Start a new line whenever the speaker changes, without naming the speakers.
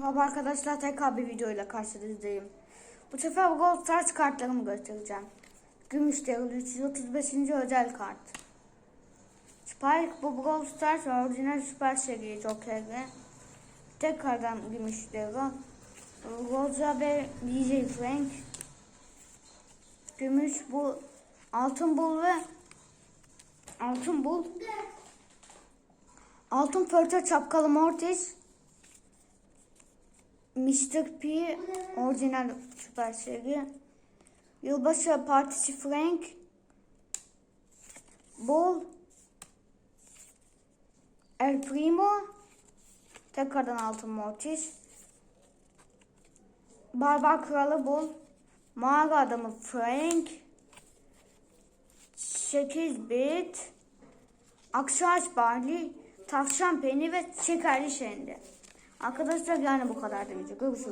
Merhaba arkadaşlar tekrar bir videoyla karşınızdayım. Bu sefer Gold Stars kartlarımı göstereceğim. Gümüş Devil 335. özel kart. Spike bu Brawl Stars orijinal süper seri Joker'le. Tekrardan Gümüş Devil. Rosa ve DJ Frank. Gümüş bu Altın Bul ve Altın Bul. Altın Pörte Çapkalı Mortis. Mr. P orijinal süper seri. Yılbaşı Partisi Frank. Bull. El Primo. Tekrardan altın Mortis. Barbar Kralı Bull. Mağara Adamı Frank. 8 bit. Akşaş Barley. Tavşan Penny ve Şekerli Şendi. Arkadaşlar yani bu kadar da video. Görüşürüz.